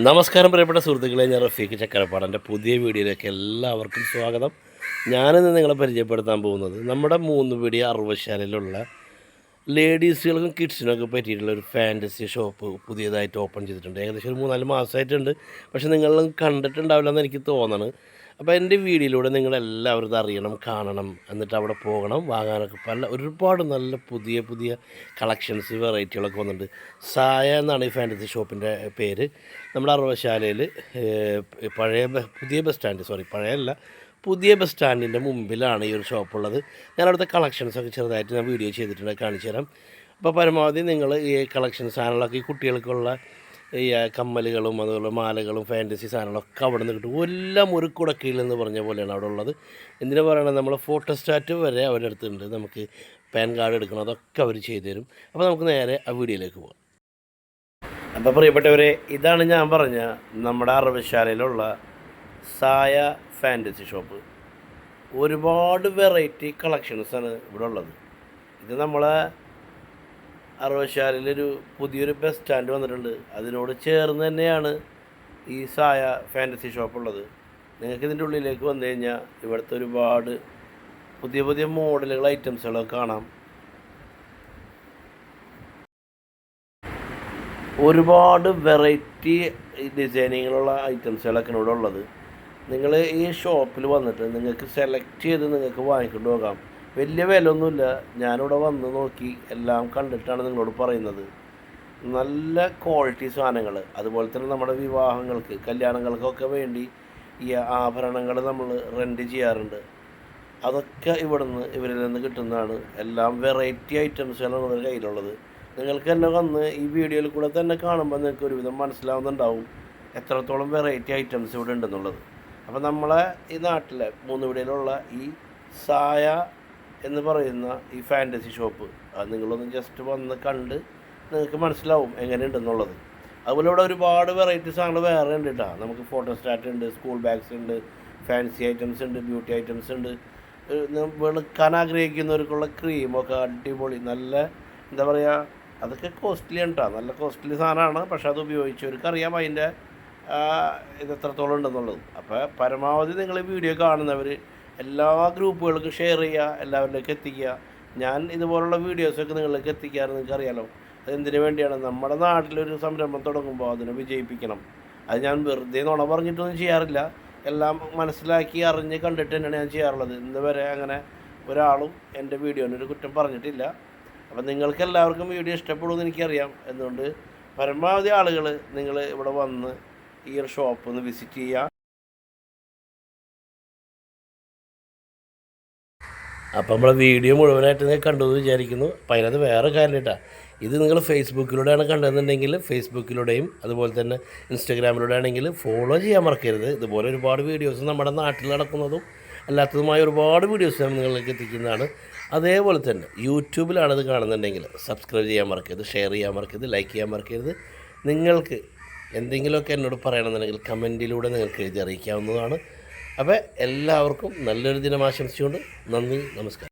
നമസ്കാരം പ്രിയപ്പെട്ട സുഹൃത്തുക്കളെ ഞാൻ റഫീഖ് ചക്കരപ്പാടന്റെ പുതിയ വീഡിയോയിലേക്ക് എല്ലാവർക്കും സ്വാഗതം. ഞാനിന്ന് നിങ്ങളെ പരിചയപ്പെടുത്താൻ പോകുന്നത് നമ്മുടെ മൂന്ന് പിടി അറുപശാലയിലുള്ള ലേഡീസുകൾക്കും കിഡ്സിനൊക്കെ പറ്റിയിട്ടുള്ള ഒരു ഫാന്റസി ഷോപ്പ് പുതിയതായിട്ട് ഓപ്പൺ ചെയ്തിട്ടുണ്ട്. ഏകദേശം ഒരു മൂന്നാൽ മാസമായിട്ടുണ്ട്. പക്ഷേ നിങ്ങളും കണ്ടിട്ടുണ്ടാവില്ല എന്ന് എനിക്ക് തോന്നണ്. അപ്പോൾ എന്റെ വീഡിയോയിലൂടെ നിങ്ങളെല്ലാവരും ഇത് അറിയണം കാണണം എന്നിട്ട് അവിടെ പോകണം വാങ്ങാനൊക്കെ പല ഒരുപാട് നല്ല പുതിയ പുതിയ കളക്ഷൻസ് വെറൈറ്റികളൊക്കെ വന്നിട്ടുണ്ട്. സായ എന്നാണ് ഈ ഫാന്റസി ഷോപ്പിന്റെ പേര്. നമ്മുടെ അറുവശാലയിൽ പഴയ പുതിയ ബസ് സ്റ്റാൻഡ് സോറി പഴയല്ല പുതിയ ബസ് സ്റ്റാൻഡിന്റെ മുമ്പിലാണ് ഈ ഒരു ഷോപ്പുള്ളത് ഞാൻ അവിടുത്തെ കളക്ഷൻസൊക്കെ ചെറുതായിട്ട് ഞാൻ വീഡിയോ ചെയ്തിട്ടുണ്ട് കാണിച്ചു തരാം. അപ്പോൾ പരമാവധി നിങ്ങൾ ഈ കളക്ഷൻ സാധനങ്ങളൊക്കെ ഈ കുട്ടികൾക്കുള്ള ഈ കമ്മലുകളും അതുപോലെ മാലകളും ഫാന്റസി സാധനങ്ങളൊക്കെ അവിടെ നിന്ന് കിട്ടും. എല്ലാം ഒരു കുടക്കീഴിൽ എന്ന് പറഞ്ഞ പോലെയാണ് അവിടെ ഉള്ളത്. എന്തിനു പറയണത്? നമ്മൾ ഫോട്ടോസ്റ്റാറ്റ് വരെ അവരുടെ അടുത്തുണ്ട്. നമുക്ക് പാൻ കാർഡ് എടുക്കണം അതൊക്കെ അവർ ചെയ്തു തരും. അപ്പോൾ നമുക്ക് നേരെ ആ വീഡിയോയിലേക്ക് പോകാം. അപ്പോൾ പ്രിയപ്പെട്ടവരെ ഇതാണ് ഞാൻ പറഞ്ഞ നമ്മുടെ അറവശാലയിലുള്ള സായ ഫാന്റസി ഷോപ്പ് ഒരുപാട് വെറൈറ്റി കളക്ഷൻസാണ് ഇവിടെ ഉള്ളത്. ഇത് നമ്മളെ അറുപശാലയിലൊരു പുതിയൊരു ബസ് സ്റ്റാൻഡ് വന്നിട്ടുണ്ട്. അതിനോട് ചേർന്ന് തന്നെയാണ് ഈ സായ ഫാന്റസി ഷോപ്പുള്ളത് നിങ്ങൾക്ക് ഇതിന്റെ ഉള്ളിലേക്ക് വന്നു കഴിഞ്ഞാൽ ഇവിടുത്തെ ഒരുപാട് പുതിയ പുതിയ മോഡലുകൾ ഐറ്റംസുകളൊക്കെ കാണാം. ഒരുപാട് വെറൈറ്റി ഡിസൈനിങ്ങിലുള്ള ഐറ്റംസുകളൊക്കെ ഇവിടെ ഉള്ളത്. നിങ്ങൾ ഈ ഷോപ്പിൽ വന്നിട്ട് നിങ്ങൾക്ക് സെലക്ട് ചെയ്ത് നിങ്ങൾക്ക് വാങ്ങിക്കൊണ്ട് പോകാം. വലിയ വില ഒന്നുമില്ല ഞാനിവിടെ വന്ന് നോക്കി എല്ലാം കണ്ടിട്ടാണ് നിങ്ങളോട് പറയുന്നത്. നല്ല ക്വാളിറ്റി സാധനങ്ങൾ അതുപോലെ തന്നെ നമ്മുടെ വിവാഹങ്ങൾക്ക് കല്യാണങ്ങൾക്കൊക്കെ വേണ്ടി ഈ ആഭരണങ്ങൾ നമ്മൾ റെന്റ് ചെയ്യാറുണ്ട്. അതൊക്കെ ഇവിടെ നിന്ന് ഇവരിൽ നിന്ന് കിട്ടുന്നതാണ്. എല്ലാം വെറൈറ്റി ഐറ്റംസുകളാണ് ഇവരുടെ കയ്യിലുള്ളത്. നിങ്ങൾക്ക് തന്നെ വന്ന് ഈ വീഡിയോയിൽ കൂടെ തന്നെ കാണുമ്പോൾ നിങ്ങൾക്ക് ഒരുവിധം മനസ്സിലാവുന്നുണ്ടാവും എത്രത്തോളം വെറൈറ്റി ഐറ്റംസ് ഇവിടെ ഉണ്ടെന്നുള്ളത്. അപ്പോൾ നമ്മളെ ഈ നാട്ടിലെ മൂന്ന് വീടിലുള്ള ഈ സായ എന്ന് പറയുന്ന ഈ ഫാന്റസി ഷോപ്പ് അത് നിങ്ങളൊന്ന് ജസ്റ്റ് വന്ന് കണ്ട് നിങ്ങൾക്ക് മനസ്സിലാവും എങ്ങനെയുണ്ടെന്നുള്ളത്. അതുപോലെ ഇവിടെ ഒരുപാട് വെറൈറ്റി സാധനങ്ങൾ വേറെ ഉണ്ട് കേട്ടോ നമുക്ക് ഫോട്ടോ സ്റ്റാറ്റ് ഉണ്ട് സ്കൂൾ ബാഗ്സ് ഉണ്ട് ഫാൻസി ഐറ്റംസ് ഉണ്ട് ബ്യൂട്ടി ഐറ്റംസ് ഉണ്ട്. വെളുക്കാൻ ആഗ്രഹിക്കുന്നവർക്കുള്ള ക്രീമൊക്കെ അടിപൊളി നല്ല എന്താ പറയുക അതൊക്കെ കോസ്റ്റ്ലി ഉണ്ടാ നല്ല കോസ്റ്റ്ലി സാധനമാണ് പക്ഷെ അത് ഉപയോഗിച്ചവർക്ക് അറിയാം അതിന്റെ ഇത് എത്രത്തോളം ഉണ്ടെന്നുള്ളത്. അപ്പോൾ പരമാവധി നിങ്ങൾ വീഡിയോ കാണുന്നവർ എല്ലാ ഗ്രൂപ്പുകൾക്കും ഷെയർ ചെയ്യുക എല്ലാവരിലേക്ക് എത്തിക്കുക. ഞാൻ ഇതുപോലുള്ള വീഡിയോസൊക്കെ നിങ്ങളിലേക്ക് എത്തിക്കാറ് നിങ്ങൾക്ക് അറിയാലോ. അതെന്തിനു വേണ്ടിയാണ്? നമ്മുടെ നാട്ടിലൊരു സംരംഭം തുടങ്ങുമ്പോൾ അതിനെ വിജയിപ്പിക്കണം. അത് ഞാൻ വെറുതെ നുണ പറഞ്ഞിട്ടൊന്നും ചെയ്യാറില്ല. എല്ലാം മനസ്സിലാക്കി അറിഞ്ഞ് കണ്ടിട്ട് തന്നെയാണ് ഞാൻ ചെയ്യാറുള്ളത്. ഇന്ന് വരെ അങ്ങനെ ഒരാളും എന്റെ വീഡിയോന് ഒരു കുറ്റം പറഞ്ഞിട്ടില്ല. അപ്പം നിങ്ങൾക്ക് എല്ലാവർക്കും വീഡിയോ ഇഷ്ടപ്പെടുമെന്ന് എനിക്കറിയാം. എന്തുകൊണ്ട്? പരമാവധി ആളുകൾ നിങ്ങൾ ഇവിടെ വന്ന് ഈ ഒരു ഷോപ്പ് ഒന്ന് വിസിറ്റ് ചെയ്യുക. അപ്പോൾ നമ്മളെ വീഡിയോ മുഴുവനായിട്ട് നിങ്ങൾ കണ്ടു എന്ന് വിചാരിക്കുന്നു. അപ്പോൾ അതിനകത്ത് വേറെ കാര്യം കേട്ടോ ഇത് നിങ്ങൾ ഫേസ്ബുക്കിലൂടെയാണ് കണ്ടതെന്നുണ്ടെങ്കിൽ ഫേസ്ബുക്കിലൂടെയും അതുപോലെ തന്നെ ഇൻസ്റ്റാഗ്രാമിലൂടെ ആണെങ്കിൽ ഫോളോ ചെയ്യാൻ മറക്കരുത്. ഇതുപോലെ ഒരുപാട് വീഡിയോസ് നമ്മുടെ നാട്ടിൽ നടക്കുന്നതും അല്ലാത്തതുമായ ഒരുപാട് വീഡിയോസ് ഞാൻ നിങ്ങളിലേക്ക് എത്തിക്കുന്നതാണ്. അതേപോലെ തന്നെ യൂട്യൂബിലാണ് ഇത് കാണുന്നുണ്ടെങ്കിൽ സബ്സ്ക്രൈബ് ചെയ്യാൻ മറക്കരുത് ഷെയർ ചെയ്യാൻ മറക്കരുത് ലൈക്ക് ചെയ്യാൻ മറക്കരുത്. നിങ്ങൾക്ക് എന്തെങ്കിലുമൊക്കെ എന്നോട് പറയണമെന്നുണ്ടെങ്കിൽ കമന്റിലൂടെ നിങ്ങൾക്ക് എഴുതി അറിയിക്കാവുന്നതാണ്. അപ്പോൾ എല്ലാവർക്കും നല്ലൊരു ദിനം ആശംസിച്ചുകൊണ്ട് നന്ദി നമസ്കാരം.